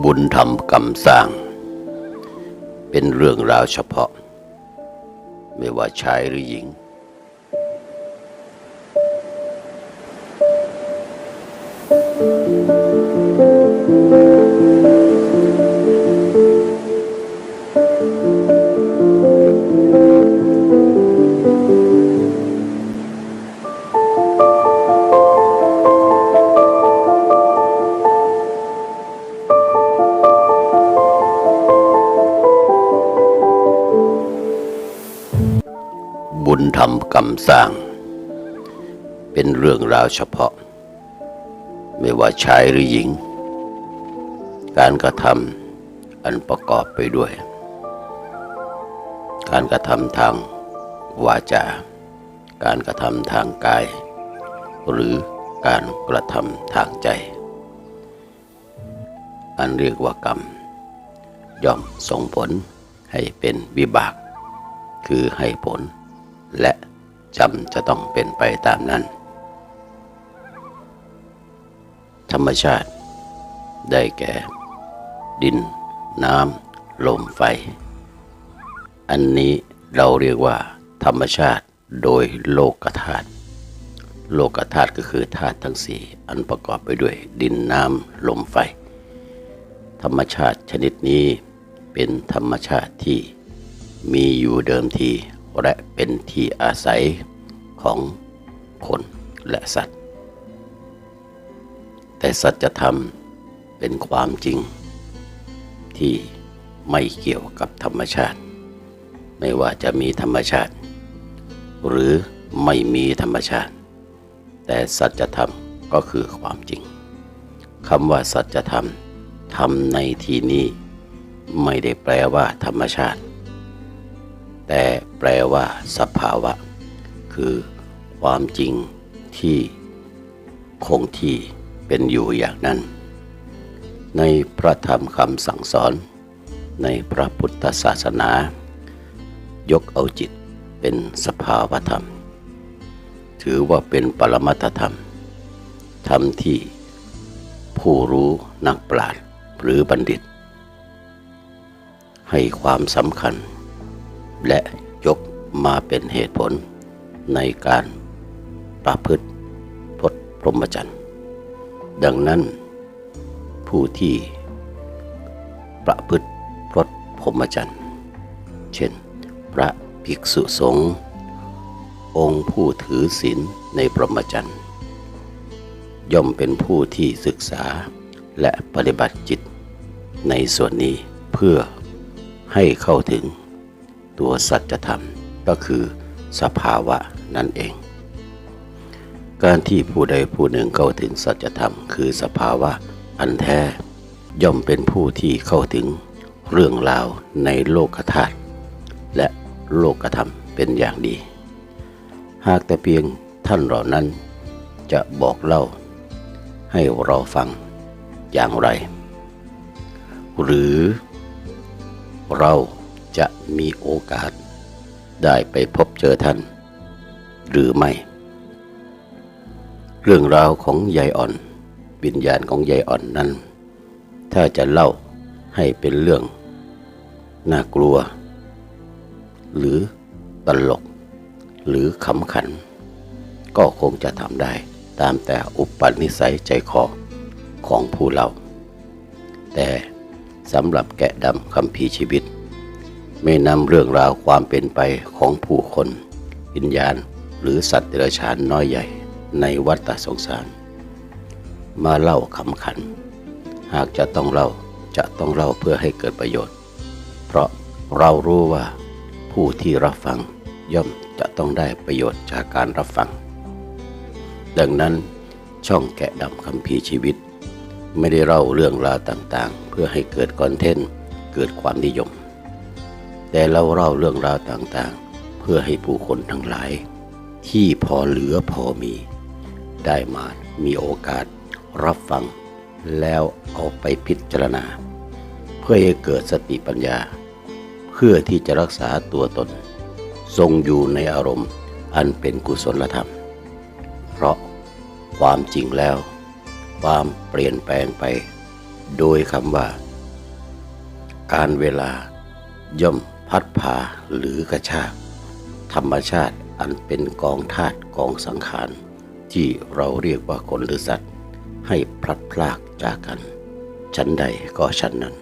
บุญธรรมกรรมสร้าง เป็นเรื่องราวเฉพาะ ไม่ว่าชายหรือหญิงบุญ ธรรมกรรมสร้าง เป็นเรื่องราวเฉพาะ ไม่ว่าชายหรือหญิง การกระทำอันประกอบไปด้วย การกระทำทางวาจา การกระทำทางกาย หรือการกระทำทางใจ อันเรียกว่ากรรม ย่อมส่งผลให้เป็นวิบาก คือให้ผล และจำจะต้องเป็นไปตามนั้น ธรรมชาติ ได้แก่ ดิน น้ำ ลมไฟ อันนี้เราเรียกว่า ธรรมชาติโดยโลกธาตุโลกธาตุก็คือธาตุทั้งสี่อันประกอบไปด้วย ดินน้ำ ลมไฟ ธรรมชาติชนิดนี้เป็นธรรมชาติที่มีอยู่เดิมที และเป็นที่อาศัยของคนและสัตว์ แต่สัจธรรมเป็นความจริง ที่ไม่เกี่ยวกับธรรมชาติ ไม่ว่าจะมีธรรมชาติ หรือไม่มีธรรมชาติ แต่สัจธรรมก็คือความจริงคำว่าสัจธรรมธรรมในที่นี้ไม่ได้แปลว่าธรรมชาติ แต่แปลว่า สภาวะ คือความจริงที่คงที่เป็นอยู่อย่างนั้น ในพระธรรมคำสั่งสอน ในพระพุทธศาสนา ยกเอาจิตเป็นสภาวธรรม ถือว่าเป็นปรมัตถธรรม ธรรมที่ผู้รู้นักปราชญ์หรือบัณฑิต ให้ความสำคัญ และยกมาเป็นเหตุผลในการประพฤติพจพรหมจรรย์ ดังนั้น ผู้ที่ประพฤติพจพรหมจรรย์ เช่น พระภิกษุสงฆ์องค์ผู้ถือศีลในพรหมจรรย์ ย่อมเป็นผู้ที่ศึกษาและปฏิบัติจิตในส่วนนี้เพื่อให้เข้าถึง ตัวสัจธรรมก็คือสภาวะนั่นเอง การที่ผู้ใดผู้หนึ่งเข้าถึงสัจธรรม คือสภาวะอันแท้ย่อมเป็นผู้ที่เข้าถึงเรื่องราวในโลกธาตุและโลกธรรมเป็นอย่างดี หากแต่เพียงท่านเหล่านั้นจะบอกเล่า ให้เราฟังอย่างไร หรือเรา จะมีโอกาสได้ไปพบเจอท่าน หรือไม่ เรื่องราวของยายอ่อนวิญญาณของยายอ่อนนั้น ถ้าจะเล่าให้เป็นเรื่อง น่ากลัว หรือตลก หรือขำขัน ก็คงจะทำได้ตามแต่อุปนิสัยใจคอของผู้เล่าแต่สำหรับแกะดำคำพีชีวิต ไม่นำเรื่องราวความเป็นไปของผู้คนวิญญาณ หรือสัตว์เดรัจฉานน้อยใหญ่ในวัฏสงสาร มาเล่าขำขัน หากจะต้องเล่าจะต้องเล่าเพื่อให้เกิดประโยชน์ เพราะเรารู้ว่าผู้ที่รับฟังย่อมจะต้องได้ประโยชน์จากการรับฟัง ดังนั้นช่องแกะดำคำพีชีวิต ไม่ได้เล่าเรื่องราวต่างๆ เพื่อให้เกิดคอนเทนต์เกิดความนิยม แต่เราเล่าเรื่องราวต่างๆ เพื่อให้ผู้คนทั้งหลาย ที่พอเหลือพอมี ได้มามีโอกาสรับฟัง แล้วเอาไปพิจารณา เพื่อให้เกิดสติปัญญา เพื่อที่จะรักษาตัวตน ทรงอยู่ในอารมณ์อันเป็นกุศลธรรม เพราะความจริงแล้ว ความเปลี่ยนแปลงไป โดยคำว่า การเวลาย่อม พัดพาหรือกระชาก ธรรมชาติอันเป็นกองธาตุกองสังขาร ที่เราเรียกว่าคนหรือสัตว์ ให้พลัดพรากจากกัน ชั้นใดก็ชั้นนั้น